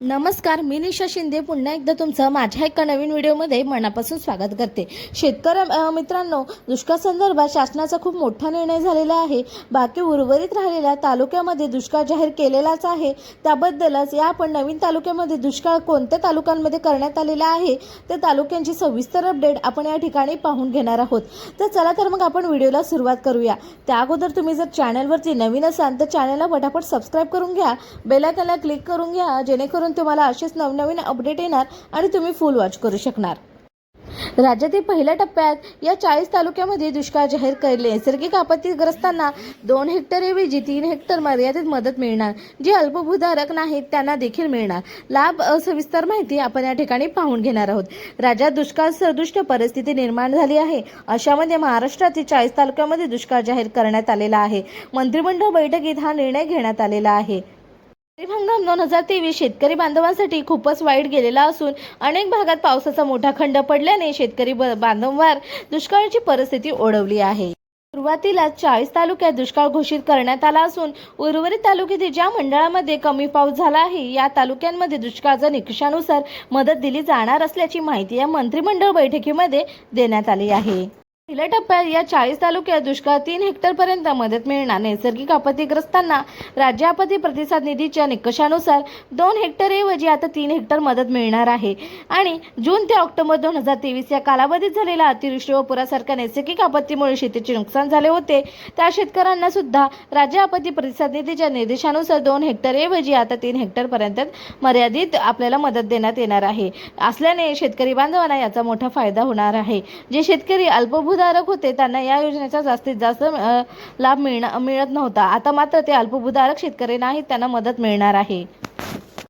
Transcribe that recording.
नमस्कार मी निशा शिंदे. पुन्हा एकदा तुमचं माझ्या एका नवीन व्हिडिओमध्ये मनापासून स्वागत करते. शेतकऱ्या मित्रांनो दुष्काळ संदर्भात शासनाचा खूप मोठा निर्णय झालेला आहे. बाकी उर्वरित राहिलेल्या तालुक्यामध्ये दुष्काळ जाहीर केलेलाच आहे. त्याबद्दलच या आपण नवीन तालुक्यामध्ये दुष्काळ कोणत्या तालुक्यांमध्ये करण्यात आलेला आहे त्या तालुक्यांची सविस्तर अपडेट आपण या ठिकाणी पाहून घेणार आहोत. तर चला तर मग आपण व्हिडिओला सुरुवात करूया. त्या अगोदर तुम्ही जर चॅनलवरती नवीन असाल तर चॅनलला पटापट सबस्क्राईब करून घ्या. बेलायकनला क्लिक करून घ्या जेणेकरून तुम्हाला असेच नवनवीन अपडेट येणार आणि तुम्ही फुल वॉच करू शकणार. राज्यातील पहिल्या टप्प्यात या चाळीस तालुक्यामध्ये दुष्काळ जाहीर केले नैसर्गिक आपत्तीग्रस्तांना दोन हेक्टरऐवजी तीन हेक्टर मर्यादित मदत मिळणार. जे अल्पभूधारक नाहीत त्यांना देखील मिळणार. लाभ सविस्तर माहिती आपण या ठिकाणी पाहून घेणार आहोत. राज्यात दुष्काळ सदृष्ट परिस्थिती निर्माण झाली आहे. अशामध्ये महाराष्ट्रातील चाळीस तालुक्यामध्ये दुष्काळ जाहीर करण्यात आलेला आहे. मंत्रिमंडळ बैठकीत हा निर्णय घेण्यात आलेला आहे. खरीप हंगाम दोन हजार तेवीस शेतकरी बांधवांसाठी खूपच वाईट गेलेला असून अनेक भागात पावसाचा मोठा खंड पडल्याने शेतकरी बांधववार बांधवांवर दुष्काळाची परिस्थिती ओढवली आहे. सुरुवातीला चाळीस तालुक्यात दुष्काळ घोषित करण्यात आला असून उर्वरित तालुक्यातील ज्या मंडळामध्ये कमी पाऊस झाला आहे या तालुक्यांमध्ये दुष्काळाच्या निकषानुसार मदत दिली जाणार असल्याची माहिती या मंत्रिमंडळ बैठकीमध्ये देण्यात आली आहे. पहिल्या टप्प्यात या चाळीस तालुक्यात दुष्काळ तीन हेक्टरपर्यंत मदत मिळणार. नैसर्गिक आपत्तीग्रस्तांना राज्य आपत्ती प्रतिसाद निधीच्या निकषानुसार दोन हेक्टरऐवजी आता तीन हेक्टर मदत मिळणार आहे. आणि जून ते ऑक्टोबर दोन हजार तेवीस या कालावधीत झालेल्या अतिवृष्टी व पुरासारख्या नैसर्गिक आपत्तीमुळे शेतीचे नुकसान झाले होते. त्या शेतकऱ्यांना सुद्धा राज्य आपत्ती प्रतिसाद निधीच्या निर्देशानुसार दोन हेक्टरऐवजी आता तीन हेक्टरपर्यंत मर्यादित आपल्याला मदत देण्यात येणार आहे. असल्याने शेतकरी बांधवांना याचा मोठा फायदा होणार आहे. जे शेतकरी अल्पभूधारक होते त्यांना या योजनेचा जास्तीत जास्त लाभ मिळणं मिळत नव्हता. आता मात्र ते अल्पभूधारक शेतकरी नाहीत त्यांना मदत मिळणार आहे.